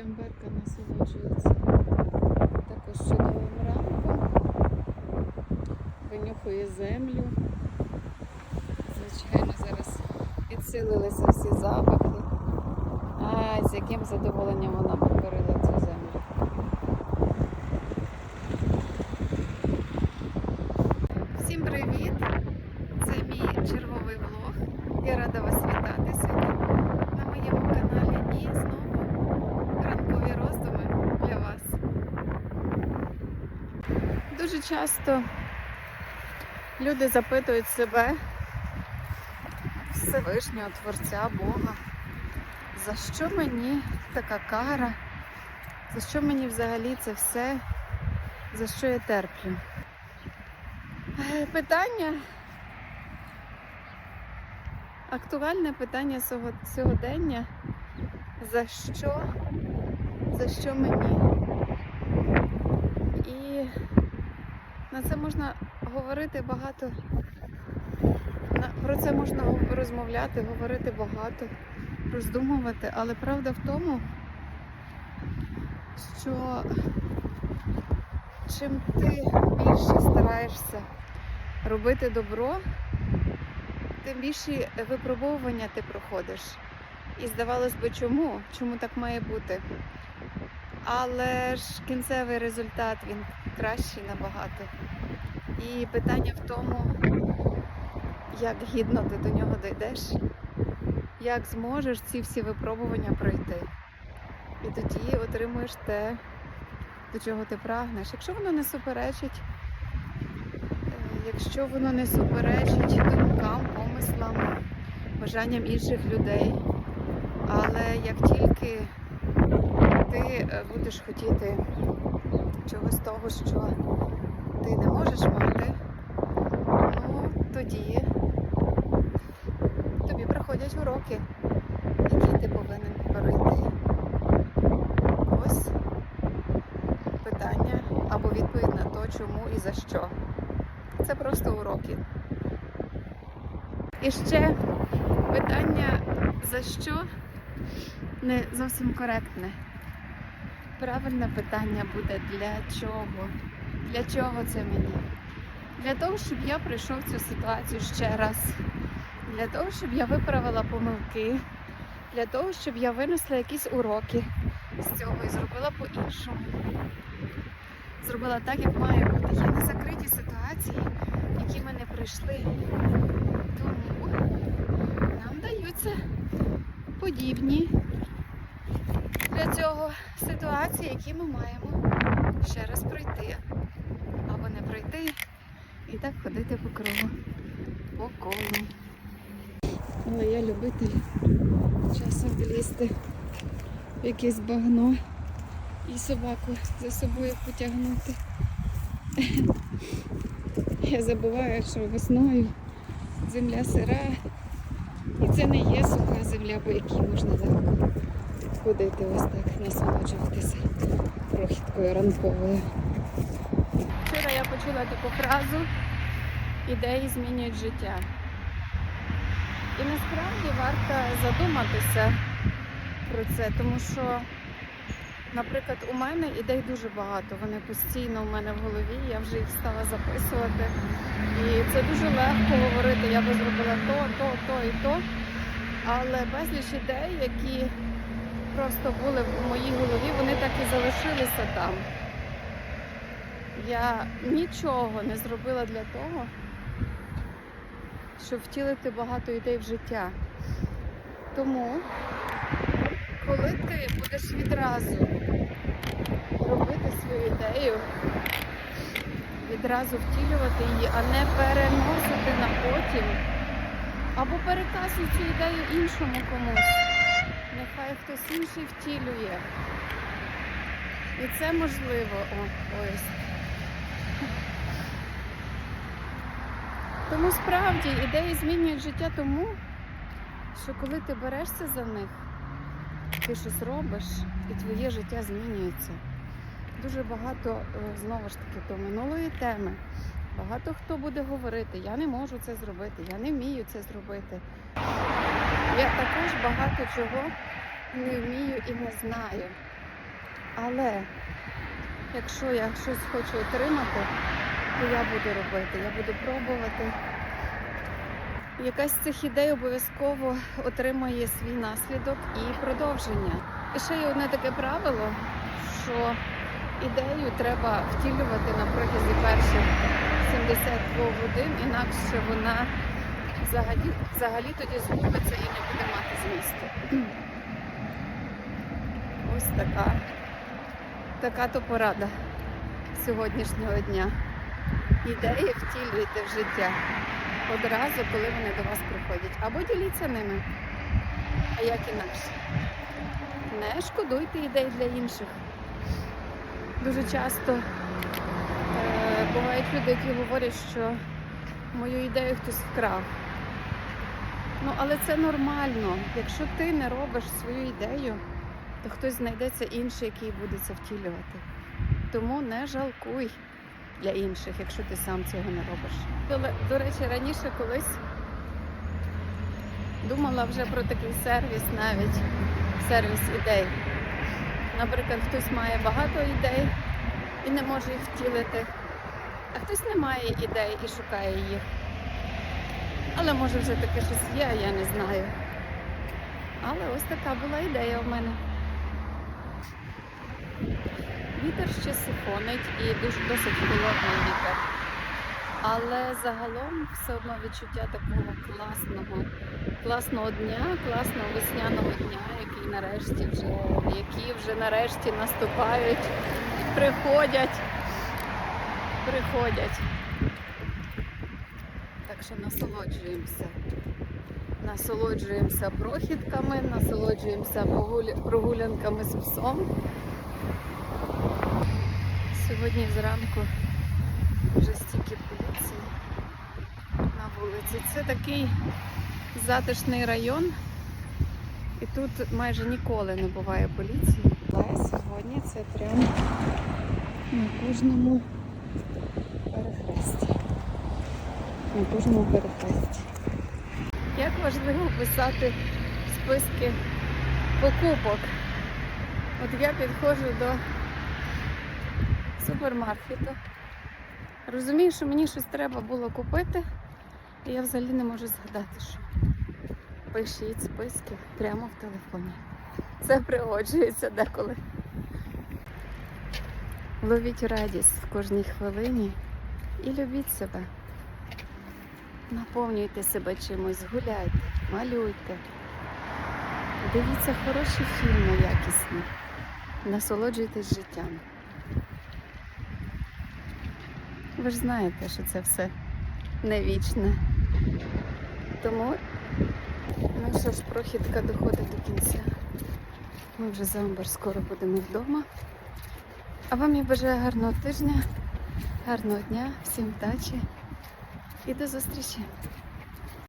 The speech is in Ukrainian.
Амберка насолоджується також чудовим ранком, винюхує землю. Звичайно, зараз підсилилися всі запахи. А з яким задоволенням вона покорила цю землю. Всім привіт! Це мій черговий влог. Я рада вас вітати сьогодні на моєму каналі і знову ранкові роздуми для вас. Дуже часто люди запитують себе, Всевишнього Творця Бога, за що мені така кара, за що мені взагалі це все, за що я терплю. Е, Питання актуальне питання сьогодення. За що? За що мені? І на це можна говорити багато. Про це можна розмовляти, говорити багато, роздумувати, але правда в тому, що чим ти більше стараєшся робити добро, тим більші випробовування ти проходиш. І здавалось би, чому? Чому так має бути? Але ж кінцевий результат він кращий набагато. І питання в тому, як гідно ти до нього дійдеш, як зможеш ці всі випробування пройти. І тоді отримуєш те, до чого ти прагнеш. Якщо воно не суперечить, е, якщо воно не суперечить думкам, помислам, бажанням інших людей. Але як тільки ти е, будеш хотіти чогось того, що ти не можеш мати, ну тоді тобі приходять уроки, які ти повинен пройти. Ось питання або відповідь на то, чому і за що. Це просто уроки. І ще питання за що не зовсім коректне. Правильне питання буде для чого? Для чого це мені? Для того, щоб я пройшов цю ситуацію ще раз. Для того, щоб я виправила помилки, для того, щоб я винесла якісь уроки з цього і зробила по-іншому. Зробила так, як має бути. Є незакриті ситуації, які ми не пройшли. Тому нам даються подібні для цього ситуації, які ми маємо ще раз пройти. Або не пройти і так ходити по кругу, по колу. Але я любитель часом влізти в якесь багно і собаку за собою потягнути. Я забуваю, що весною земля сира, і це не є суха земля, по якій можна легко ходити ось так, насолоджуватися крохіткою ранковою. Вчора я почула таку фразу ідеї змінюють життя. І насправді варто задуматися про це, тому що, наприклад, у мене ідей дуже багато. Вони постійно у мене в голові, я вже їх стала записувати. І це дуже легко говорити, я би зробила то, то, то і то. Але безліч ідей, які просто були в моїй голові, вони так і залишилися там. Я нічого не зробила для того, щоб втілити багато ідей в життя. Тому, коли ти будеш відразу робити свою ідею, відразу втілювати її, а не переносити на потім, або переказуй цю ідею іншому комусь. Нехай хтось інший втілює. І це можливо. О, ось. Тому справді ідеї змінюють життя тому, що коли ти берешся за них, ти щось робиш і твоє життя змінюється. Дуже багато, е, знову ж таки, до минулої теми. Багато хто буде говорити, я не можу це зробити, я не вмію це зробити. Я також багато чого не вмію і не знаю. Але якщо я щось хочу отримати, то я буду робити, я буду пробувати. Якась з цих ідей обов'язково отримає свій наслідок і продовження. І ще є одне таке правило, що ідею треба втілювати на протязі перших 72 годин, інакше вона взагалі, взагалі тоді згубиться і не буде мати змісту. Ось така, така то порада сьогоднішнього дня. Ідеї втілюйте в життя одразу, коли вони до вас приходять. Або діліться ними. А як інакше? Не шкодуйте ідей для інших. Дуже часто е, бувають люди, які говорять, що мою ідею хтось вкрав. Ну, але це нормально. Якщо ти не робиш свою ідею, то хтось знайдеться інший, який буде це втілювати. Тому не жалкуй для інших, якщо ти сам цього не робиш. До, до речі, раніше колись думала вже про такий сервіс навіть сервіс ідей. Наприклад, хтось має багато ідей і не може їх втілити, а хтось не має ідей і шукає їх. Але може вже таке щось є, я не знаю. Але ось така була ідея у мене. Вітер ще сифонить і дуже досить холодний вітер. Але загалом все одно відчуття такого класного, класного дня, класного весняного дня, який нарешті вже, які вже нарешті наступають, приходять, приходять. Так що насолоджуємося. Насолоджуємося прохідками, насолоджуємося прогулянками з псом. Сьогодні зранку вже стільки поліції на вулиці. Це такий затишний район, і тут майже ніколи не буває поліції. Але сьогодні це прямо на кожному перехресті. На кожному перехресті. Як важливо писати списки покупок. От я підходжу до супермаркету. Розумію, що мені щось треба було купити, і я взагалі не можу згадати, що пишіть списки прямо в телефоні. Це пригоджується деколи. Ловіть радість в кожній хвилині і любіть себе. Наповнюйте себе чимось, гуляйте, малюйте. Дивіться хороші фільми якісні. Насолоджуйтесь життям. Ви ж знаєте, що це все не вічне. Тому, наша ж, прохідка доходить до кінця. Ми вже за Амбар скоро будемо вдома. А вам я бажаю гарного тижня, гарного дня, всім вдачі і до зустрічі!